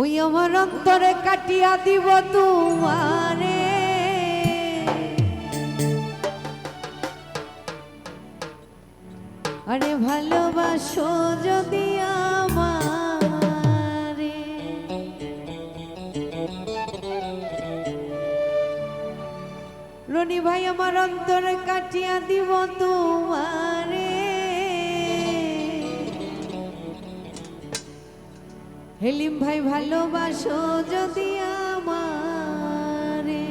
ওই আমার অন্তরে কাটিয়া দিব তোমারে। আরে ভালোবাসো যদি মনি ভাই আমার অন্তর কাটিয়া দিব তোমারে। হেলিম ভাই ভালোবাসো যদি আমারে।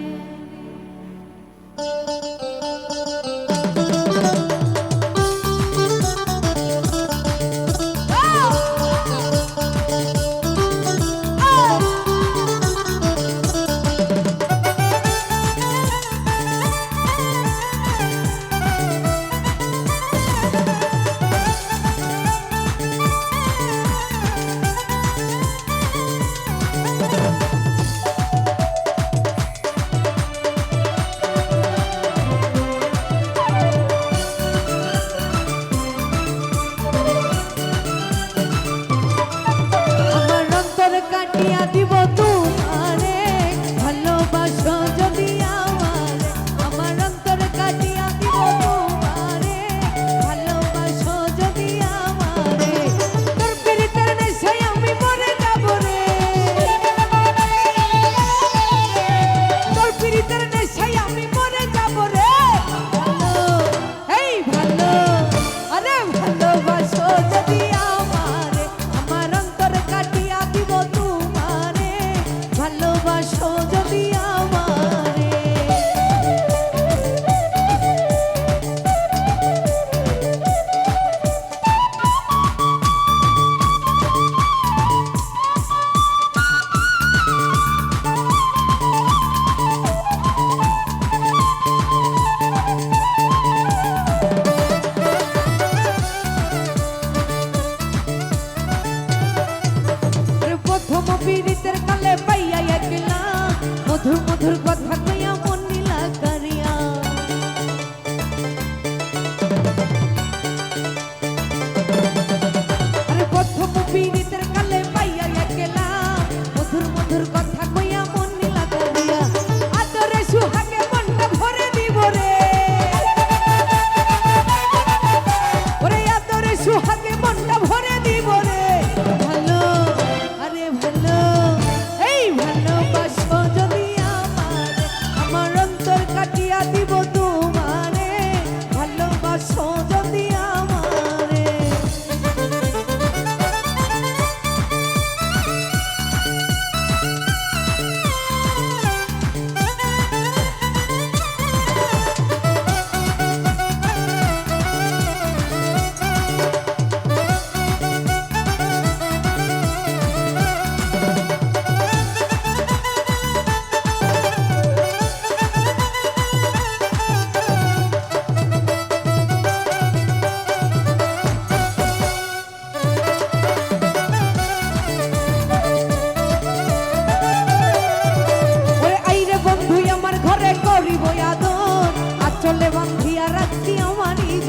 পীড়িতের কালে পাইয়া গেলাম মধুর মধুর কথা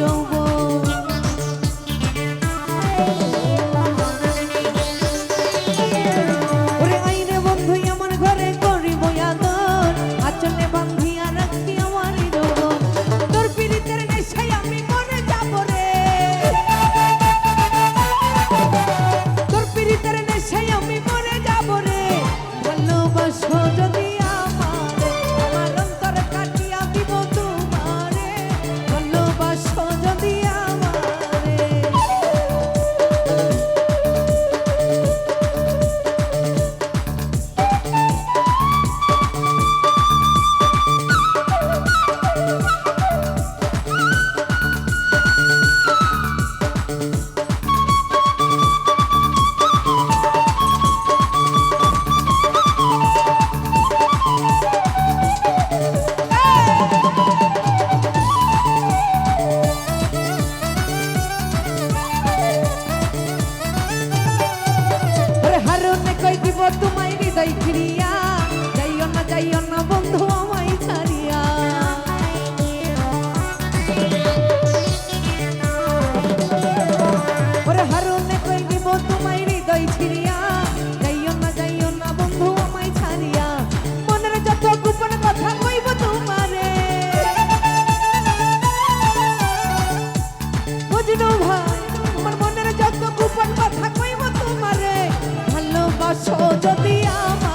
don't যাই ফিরিয়া যাইও না যাইও না বন্ধু আমায় ছাড়িয়া। ওরে হারুনে কই দিব তোমায় হৃদয় ছিড়িয়া যাইও না যাইও না বন্ধু আমায় ছাড়িয়া। মনের যত গোপন কথা কইব তোমারে। বুঝলো ভাই। যদি আমার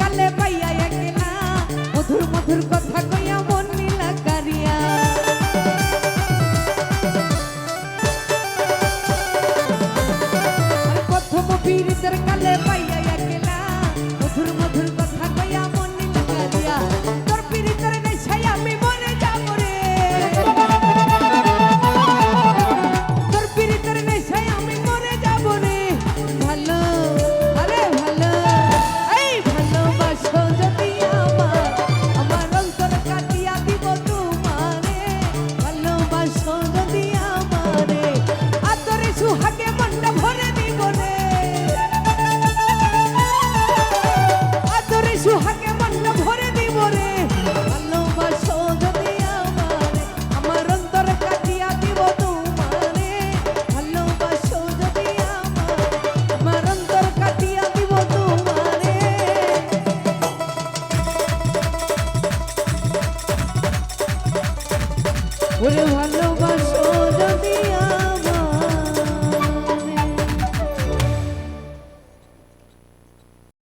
কালে